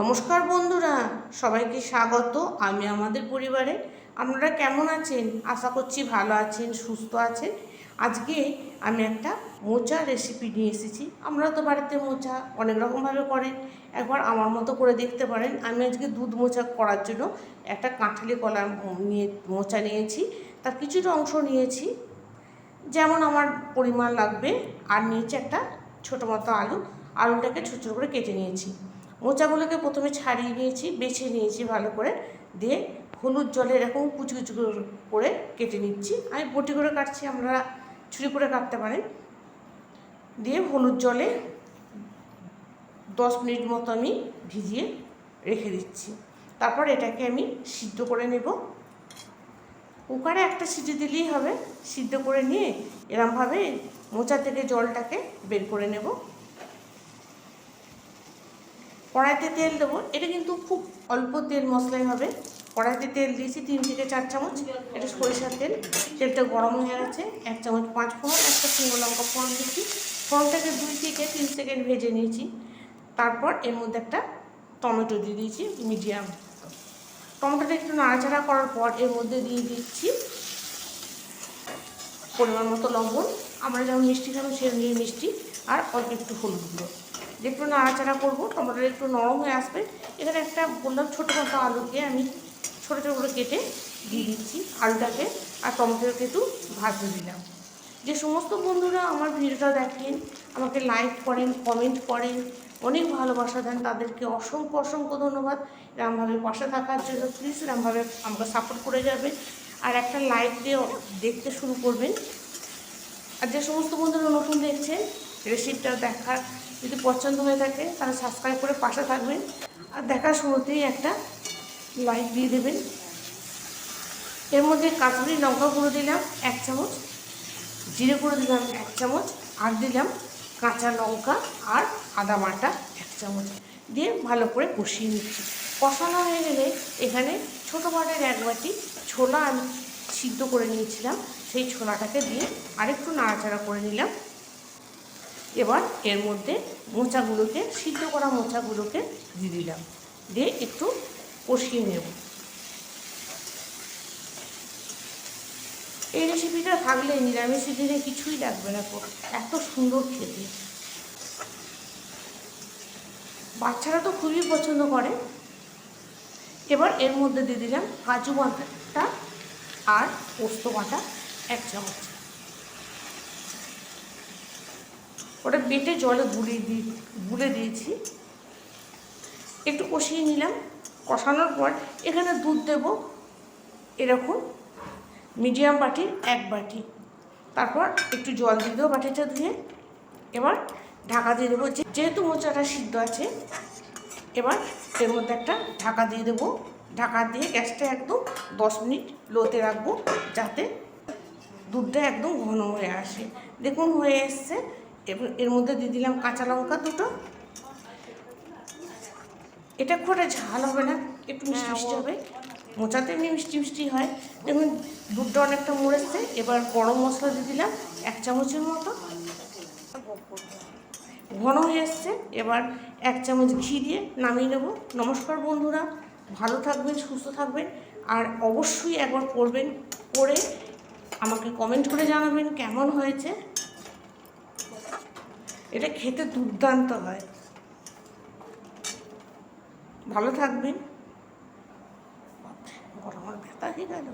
নমস্কার বন্ধুরা, সবাইকে স্বাগত আমি আমাদের পরিবারে। আপনারা কেমন আছেন? আশা করছি ভালো আছেন, সুস্থ আছেন। আজকে আমি একটা মোচা রেসিপি নিয়ে এসেছি। আমরা তো বাড়িতে মোচা অনেক রকমভাবে করেন একবার আমার মতো করে দেখতে পারেন। আমি আজকে দুধ মোচা করার জন্য একটা কাঁঠালি কলা নিয়ে মোচা নিয়েছি। তার কিছুটা অংশ নিয়েছি। যেমন আমার পরিমাণ লাগবে। আর নিয়েছি একটা ছোটো মতো আলু। আলুটাকে ছোটো ছোটো করে কেটে নিয়েছি। মোচাগুলোকে প্রথমে ছাড়িয়ে নিয়েছি, বেছে নিয়েছি ভালো করে। দিয়ে হলুদ জলে এরকম কুচি কুচি করে কেটে নিচ্ছি। আমি বটি করে কাটছি, আমরা ছুরি করে কাটতে পারেন দিয়ে হলুদ জলে দশ মিনিট মতো আমি ভিজিয়ে রেখে দিচ্ছি। তারপর এটাকে আমি সিদ্ধ করে নেব। কুকারে একটা সিটি দিলেই হবে। সিদ্ধ করে নিয়ে এরমভাবে মোচা থেকে জলটাকে বের করে নেব। কড়াইতে তেল দেবো। এটা কিন্তু খুব অল্প তেল মশলাই হবে। কড়াইতে তেল দিয়েছি তিন থেকে চার চামচ। এটা সরিষার তেল। তেলটা গরম হয়ে গেছে। এক চামচ পাঁচ ফোড়ন, একটা শুকনো লঙ্কা ফোড়ন দিচ্ছি ফোড়নটাকে দুই থেকে তিন সেকেন্ড ভেজে নিয়েছি। তারপর এর মধ্যে একটা টমেটো দিয়ে দিয়েছি মিডিয়াম। টমেটোটা একটু নাড়াচাড়া করার পর এর মধ্যে দিয়ে দিচ্ছি পরিমাণ মতো লবণ। আমরা যেমন মিষ্টি খাব, সেরকম মিষ্টি আর অল্প একটু হলুদ গুঁড়ো। একটু নাড়াচাড়া করব, টমেটোটা একটু নরম হয়ে আসবে। এখানে একটা বললাম ছোটো মতো আলুকে আমি ছোটো ছোটো করে কেটে দিয়ে দিচ্ছি আলুটাকে আর টমেটোটাকে একটু ভাজতে দিলাম। যে সমস্ত বন্ধুরা আমার ভিডিওটা দেখেন, আমাকে লাইক করেন কমেন্ট করেন, অনেক ভালোবাসা দেন, তাদেরকে অসংখ্য অসংখ্য ধন্যবাদ। এরমভাবে পাশে থাকার জন্য প্লিজ এরমভাবে আমাকে সাপোর্ট করে যাবেন আর একটা লাইক দিয়ে দেখতে শুরু করবেন। আর যে সমস্ত বন্ধুরা নতুন দেখছেন রেসিপিটা দেখার যদি পছন্দ হয়ে থাকে তাহলে সাবস্ক্রাইব করে পাশে থাকবেন। আর দেখার শুরুতেই একটা লাইক দিয়ে দেবেন। এর মধ্যে কাশ্মীরি লঙ্কা গুঁড়ো দিলাম এক চামচ, জিরে গুঁড়ো দিলাম এক চামচ, আর দিলাম কাঁচা লঙ্কা আর আদা বাটা এক চামচ। দিয়ে ভালো করে কষিয়ে নিচ্ছি। কষানো হয়ে গেলে এখানে ছোটো বাটের এক বাটি ছোলা আমি সিদ্ধ করে নিয়েছিলাম। সেই ছোলাটাকে দিয়ে আরেকটু নাড়াচাড়া করে নিলাম। এবার এর মধ্যে মোচাগুলোকে, সিদ্ধ করা মোচাগুলোকে দিয়ে দিলাম। দিয়ে একটু কষিয়ে নেব। এই রেসিপিটা থাকলে নিরামিষ দিনে কিছুই লাগবে না এত সুন্দর খেতে। বাচ্চারা তো খুবই পছন্দ করে। এবার এর মধ্যে দিয়ে দিলাম কাজু বাটা আর পোস্ত বাটা এক চামচ। ওটা বেটে জলে গুলিয়ে দিয়ে, গুলে দিয়েছি। একটু কষিয়ে নিলাম। কষানোর পর এখানে দুধ দেব এরকম মিডিয়াম বাটির এক বাটি। তারপর একটু জল দিয়ে দেবো বাটিটা ধুয়ে এবার ঢাকা দিয়ে দেবো যেহেতু মোচাটা সিদ্ধ আছে, এবার এর মধ্যে একটা ঢাকা দিয়ে দেবো। ঢাকা দিয়ে গ্যাসটা একদম দশ মিনিট লোতে রাখব, যাতে দুধটা একদম ঘন হয়ে আসে। দেখুন হয়ে এসছে। এবার এর মধ্যে দিয়ে দিলাম কাঁচা লঙ্কা দুটো। এটা খুব একটা ঝাল হবে না একটু মিষ্টি মিষ্টি হবে। মোচাতে এমনি মিষ্টি মিষ্টি হয়। দেখুন দুধটা অনেকটা মরেছে। এবার গরম মশলা দিয়ে দিলাম এক চামচের মতো। ঘন হয়ে এসছে। এবার এক চামচ ঘি দিয়ে নামিয়ে নেব। নমস্কার বন্ধুরা ভালো থাকবেন সুস্থ থাকবেন। আর অবশ্যই একবার করবেন করে আমাকে কমেন্ট করে জানাবেন কেমন হয়েছে। এটা খেতে দুর্দান্ত হয়। ভালো থাকবেন। গরমের ব্যথা হয়ে গেল।